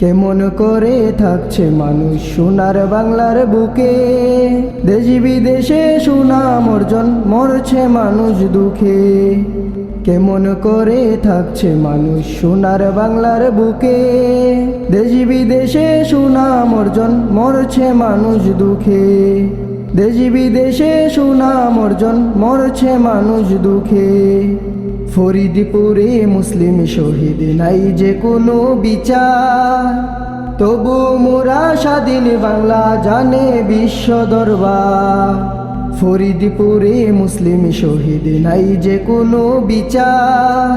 কেমন করে থাকছে মানুষ সোনার বাংলার বুকে? দেশি বিদেশে সুনাম অর্জন মরছে মানুষ দুঃখে। কেমন করে থাকছে মানুষ সোনার বাংলার বুকে? দেশি বিদেশে সুনাম অর্জন মরছে মানুষ দুঃখে। দেশি বিদেশে সুনাম অর্জন মরছে মানুষ দুঃখে। ফরিদপুরে মুসলিম শহীদ নাই যে কোনো বিচার। তবু মোরা স্বাধীন বাংলা জানে বিশ্ব দরবার। ফরিদপুরে মুসলিম শহীদ নাই যে কোনো বিচার।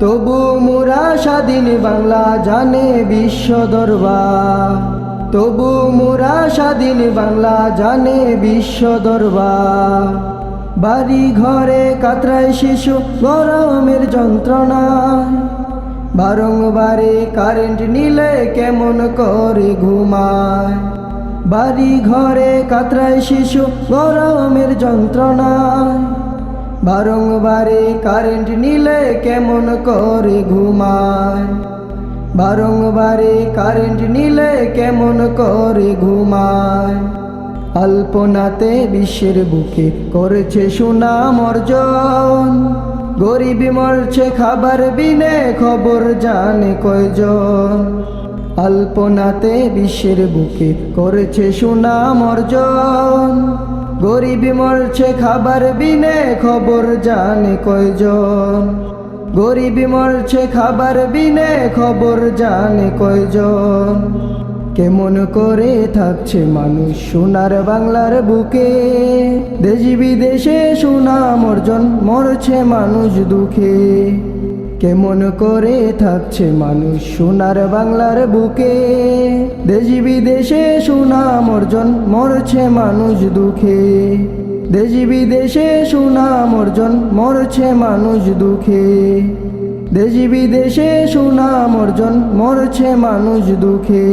তবু মোরা স্বাধীন বাংলা জানে বিশ্ব দরবার। তবু মোরা স্বাধীন বাংলা জানে বিশ্ব দরবার। বাড়ি ঘরে কাতরায় শিশু, গরমের যন্ত্রণা বারংবারে কারেন্ট নিলে কেমন করে ঘুমায়? বাড়ি ঘরে কাতরায় শিশু, গরমের যন্ত্রণা বারংবারে কারেন্ট নিলে কেমন করে ঘুমায়? বারংবারে কারেন্ট নিলে কেমন করে ঘুমায়? আলপনাতে বিশ্বের বুকে করেছে সুনাম অর্জন। গরিব মরছে খাবার বিনে, খবর জানে কয়জন। আলপনাতে বিশ্বের বুকে করেছে সুনাম অর্জন। গরিব মরছে খাবার বিনে, খবর জানে কয়জন। গরিব মরছে খাবার বিনে, খবর জানে কয়জন। কেমন করে থাকছে মানুষ সোনার বাংলার বুকে? দেশি বিদেশে সুনাম অর্জন মরছে মানুষ দুঃখে। কেমন করে থাকছে মানুষ সোনার বাংলার বুকে? দেশি বিদেশে সুনাম অর্জন মরছে মানুষ দুঃখে। দেশি বিদেশে সুনাম অর্জন মরছে মানুষ দুঃখে। দেশি বিদেশে সুনাম অর্জন মরছে মানুষ দুঃখে।